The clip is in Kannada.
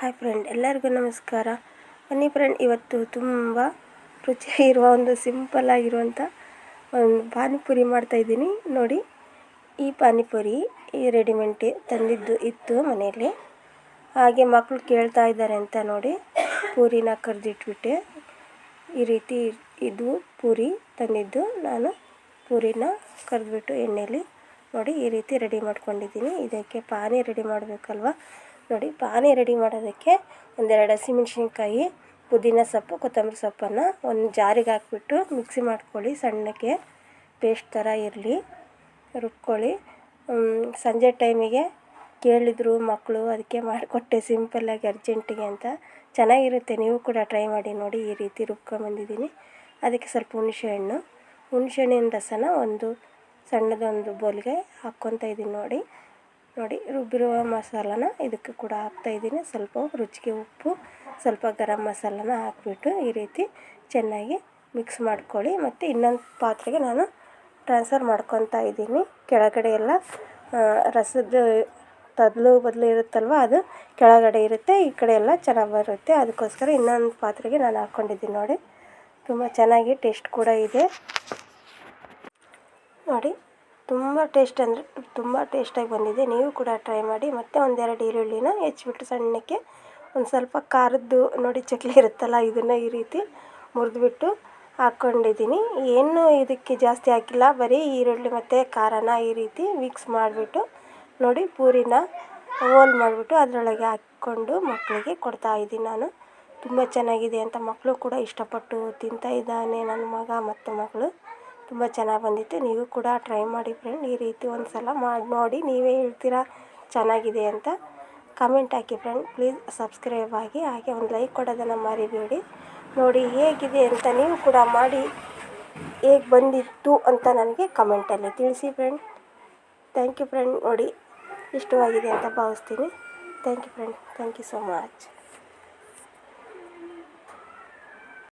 ಹಾಯ್ ಫ್ರೆಂಡ್ ಎಲ್ಲರಿಗೂ ನಮಸ್ಕಾರ. ಬನ್ನಿ ಫ್ರೆಂಡ್ ಇವತ್ತು ತುಂಬ ರುಚಿಯಾಗಿರುವ ಒಂದು ಸಿಂಪಲ್ ಆಗಿರುವಂಥ ಒಂದು ಪಾನಿಪುರಿ ಮಾಡ್ತಾಯಿದ್ದೀನಿ ನೋಡಿ, ಈ ಪಾನಿಪುರಿ ಈ ರೆಡಿಮೆಂಟ್ ತಂದಿದ್ದು ಇತ್ತು ಮನೆಯಲ್ಲಿ. ಹಾಗೆ ಮಕ್ಕಳು ಕೇಳ್ತಾ ಇದ್ದಾರೆ ಅಂತ ನೋಡಿ, ಪೂರಿನ ಕರೆದಿಟ್ಬಿಟ್ಟೆ ಈ ರೀತಿ ಇದು ಪೂರಿ ತಂದಿದ್ದು. ನಾನು ಪೂರಿನ ಕರೆದ್ಬಿಟ್ಟು ಎಣ್ಣೆಯಲ್ಲಿ ನೋಡಿ ಈ ರೀತಿ ರೆಡಿ ಮಾಡ್ಕೊಂಡಿದ್ದೀನಿ. ಇದಕ್ಕೆ ಪಾನಿ ರೆಡಿ ಮಾಡಬೇಕಲ್ವ? ನೋಡಿ, ಪಾನಿ ರೆಡಿ ಮಾಡೋದಕ್ಕೆ ಒಂದೆರಡು ಹಸಿಮೆಣ್ಸಿನ್ಕಾಯಿ, ಪುದೀನ ಸೊಪ್ಪು, ಕೊತ್ತಂಬರಿ ಸೊಪ್ಪನ್ನು ಒಂದು ಜಾರಿಗೆ ಹಾಕ್ಬಿಟ್ಟು ಮಿಕ್ಸಿ ಮಾಡ್ಕೊಳ್ಳಿ. ಸಣ್ಣಕ್ಕೆ ಪೇಸ್ಟ್ ಥರ ಇರಲಿ. ರುಬ್ಕೊಳ್ಳಿ. ಸಂಜೆ ಟೈಮಿಗೆ ಕೇಳಿದ್ರು ಮಕ್ಕಳು, ಅದಕ್ಕೆ ಮಾಡಿಕೊಟ್ಟೆ ಸಿಂಪಲ್ಲಾಗಿ ಅರ್ಜೆಂಟಿಗೆ ಅಂತ. ಚೆನ್ನಾಗಿರುತ್ತೆ, ನೀವು ಕೂಡ ಟ್ರೈ ಮಾಡಿ ನೋಡಿ, ಈ ರೀತಿ ರುಬ್ಕೊಂಬಂದಿದ್ದೀನಿ ಅದಕ್ಕೆ ಸ್ವಲ್ಪ ಹುಣಸೆಹಣ್ಣು. ಹುಣಸೆಹಣ್ಣಿನ ರಸನ ಒಂದು ಸಣ್ಣದೊಂದು ಬೋಲ್ಗೆ ಹಾಕ್ಕೊತಾ ಇದ್ದೀನಿ ನೋಡಿ. ನೋಡಿ ರುಬ್ಬಿರುವ ಮಸಾಲನ ಇದಕ್ಕೆ ಕೂಡ ಹಾಕ್ತಾಯಿದ್ದೀನಿ ಸ್ವಲ್ಪ ರುಚಿಗೆ ಉಪ್ಪು, ಸ್ವಲ್ಪ ಗರಂ ಮಸಾಲನ ಹಾಕ್ಬಿಟ್ಟು ಈ ರೀತಿ ಚೆನ್ನಾಗಿ ಮಿಕ್ಸ್ ಮಾಡ್ಕೊಳ್ಳಿ. ಮತ್ತು ಇನ್ನೊಂದು ಪಾತ್ರೆಗೆ ನಾನು ಟ್ರಾನ್ಸ್ಫರ್ ಮಾಡ್ಕೊತಾ ಇದ್ದೀನಿ. ಕೆಳಗಡೆ ಎಲ್ಲ ರಸದ ತದಲು ಬದಲು ಇರುತ್ತಲ್ವ, ಅದು ಕೆಳಗಡೆ ಇರುತ್ತೆ, ಈ ಕಡೆ ಎಲ್ಲ ಚೆನ್ನಾಗಿ ಬರುತ್ತೆ. ಅದಕ್ಕೋಸ್ಕರ ಇನ್ನೊಂದು ಪಾತ್ರೆಗೆ ನಾನು ಹಾಕ್ಕೊಂಡಿದ್ದೀನಿ ನೋಡಿ. ತುಂಬ ಚೆನ್ನಾಗಿ ಟೇಸ್ಟ್ ಕೂಡ ಇದೆ. ನೋಡಿ ತುಂಬ ಟೇಸ್ಟ್ ಅಂದರೆ ತುಂಬ ಟೇಸ್ಟಾಗಿ ಬಂದಿದೆ. ನೀವು ಕೂಡ ಟ್ರೈ ಮಾಡಿ, ಮತ್ತು ಒಂದೆರಡು ಈರುಳ್ಳಿನ ಹೆಚ್ಚಿಬಿಟ್ಟು ಸಣ್ಣಕ್ಕೆ ಒಂದು ಸ್ವಲ್ಪ ಖಾರದ್ದು ನೋಡಿ ಚಕ್ಲಿ ಇರುತ್ತಲ್ಲ, ಇದನ್ನು ಈ ರೀತಿ ಮುರಿದ್ಬಿಟ್ಟು ಹಾಕ್ಕೊಂಡಿದ್ದೀನಿ ಏನು ಇದಕ್ಕೆ ಜಾಸ್ತಿ ಹಾಕಿಲ್ಲ, ಬರೀ ಈರುಳ್ಳಿ ಮತ್ತು ಖಾರನ ಈ ರೀತಿ ಮಿಕ್ಸ್ ಮಾಡಿಬಿಟ್ಟು ನೋಡಿ ಪೂರಿನ ಹೋಲ್ ಮಾಡಿಬಿಟ್ಟು ಅದರೊಳಗೆ ಹಾಕ್ಕೊಂಡು ಮಕ್ಕಳಿಗೆ ಕೊಡ್ತಾ ಇದ್ದೀನಿ ನಾನು. ತುಂಬ ಚೆನ್ನಾಗಿದೆ ಅಂತ ಮಕ್ಕಳು ಕೂಡ ಇಷ್ಟಪಟ್ಟು ತಿಂತಾ ಇದ್ದಾನೆ, ನನ್ನ ಮಗ, ಮತ್ತು ಮಗಳು. ತುಂಬ ಚೆನ್ನಾಗಿ ಬಂದಿತ್ತು. ನೀವು ಕೂಡ ಟ್ರೈ ಮಾಡಿ ಫ್ರೆಂಡ್ ಈ ರೀತಿ ಒಂದು ಸಲ ಮಾಡಿ, ನೋಡಿ ನೀವೇ ಹೇಳ್ತೀರಾ ಚೆನ್ನಾಗಿದೆ ಅಂತ ಕಮೆಂಟ್ ಹಾಕಿ ಫ್ರೆಂಡ್ ಪ್ಲೀಸ್ ಸಬ್ಸ್ಕ್ರೈಬ್ ಆಗಿ, ಹಾಗೆ ಒಂದು ಲೈಕ್ ಕೊಡೋದನ್ನು ಮರಿಬೇಡಿ. ನೋಡಿ ಹೇಗಿದೆ ಅಂತ ನೀವು ಕೂಡ ಮಾಡಿ ಹೇಗೆ ಬಂದಿತ್ತು ಅಂತ ನನಗೆ ಕಮೆಂಟಲ್ಲಿ ತಿಳಿಸಿ ಫ್ರೆಂಡ್ ಥ್ಯಾಂಕ್ ಯು ಫ್ರೆಂಡ್ ನೋಡಿ ಇಷ್ಟವಾಗಿದೆ ಅಂತ ಭಾವಿಸ್ತೀನಿ. Thank you friend thank you so much